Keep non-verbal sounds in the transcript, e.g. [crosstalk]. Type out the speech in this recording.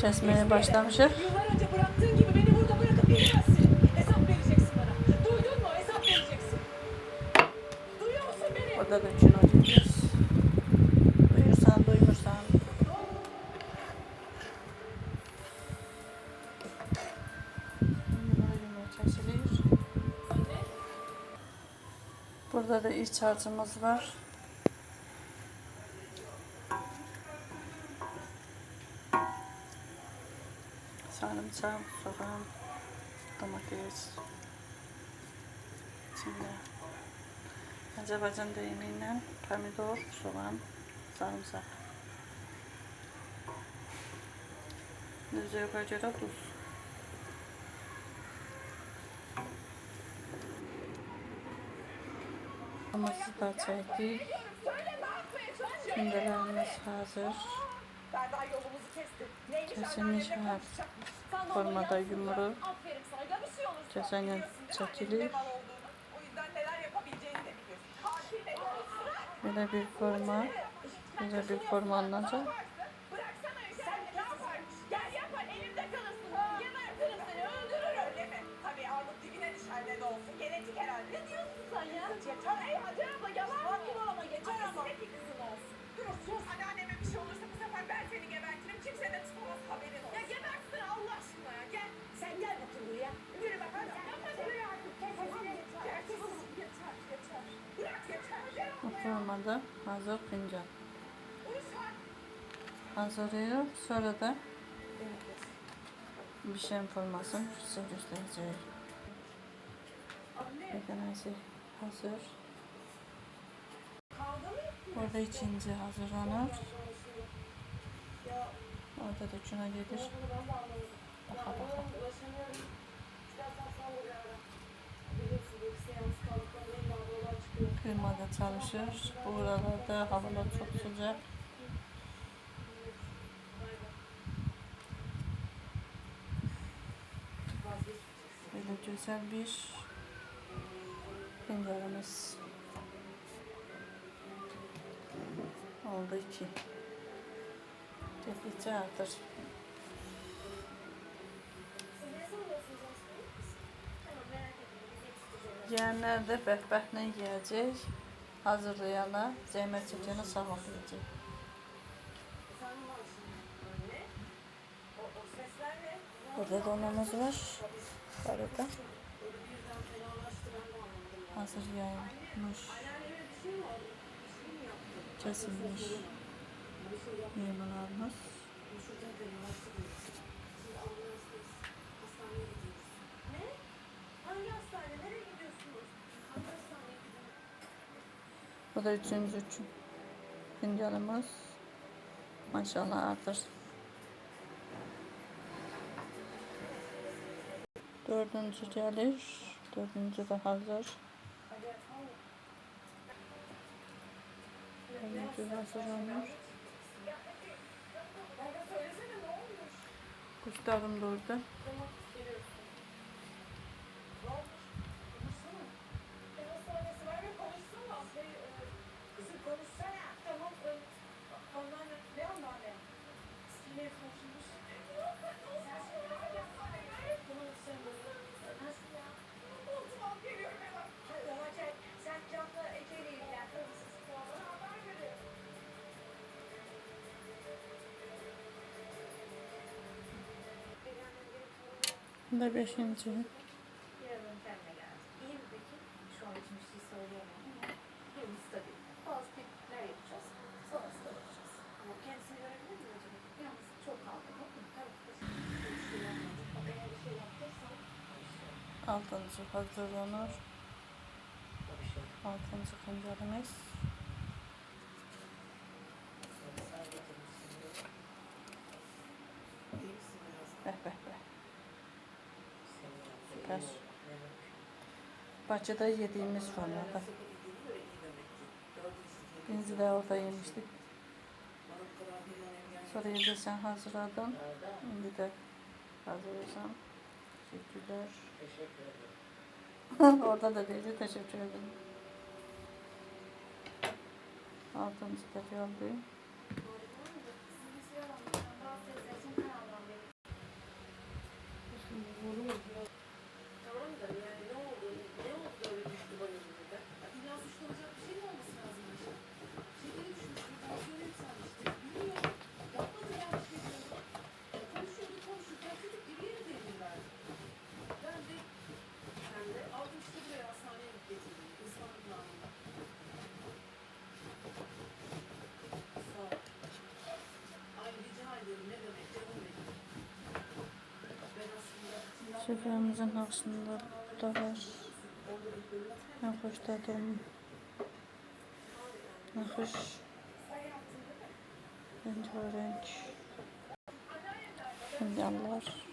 Kesmeye başlamışıq. Yıllar önce bıraktığın gibi beni burada bırakıp gidemezsin. Hesap vereceksin bana. Duydun mu? Hesap vereceksin. Duyuyor musun beni? Orada da üçün oynayacağız. Duyursan, duymursan. Burada da iç harcımız var. Sarımsak, soğan, domates. Şimdi Azərbaycan deyimi ilə pomidor, soğan, sarımsaq. Zövqə görə duz. Hamımızı da çəkdik. Gündələrimiz hazır. Berber yolumuzu kesti. Neymiş Kesilmiş. Sana Formada yumru. Aferin sana. Ya bir şey olursa ya çekilir. Belə bir forma, belə bir forma alınacaq. Formada hazır fincan. Hazırlayıb, sonra da bişən formasını sizə göstərəcək. Bir dənəsi hazır. Orada ikinci hazırlanır. Orada da üçünə gedir. Baxa baxa. Çalışır. Buralarda havalar çok sıcak. Böyle güzel bir fincanımız oldu ki. Dedikçe artır. Yiyenler de bəhbəhlə yiyəcək. Hazırlayana, zəhmət çəkənə savablayacaq. Burada dolmamız var. Arada. Hazır yayılmış. Kesilmiş. Yaymalarımız. Da üçüncü üçün. Fincanımız. Maşallah artır. Dördüncü gəlir. Dördüncü də hazır. Dördüncü hazırlanır. Kuşlarım da orada. Yaptıysan konuşuyorum. Altıncı hazırlanır. Altıncı fincanımız. Bəh bəh bəh arkadaşlar. Bahçede yediğimiz sonrada. Birinci de orada yemiştik. Sonra yedesen hazırladım. Şimdi de hazırlayacağım. Teşekkürler. [laughs] orada da dedi teşekkür ederim. Altıncı da geldi. también. Aslında bu da var. Ben hoşladım. Nakış. Rengarenk. Fincanlar.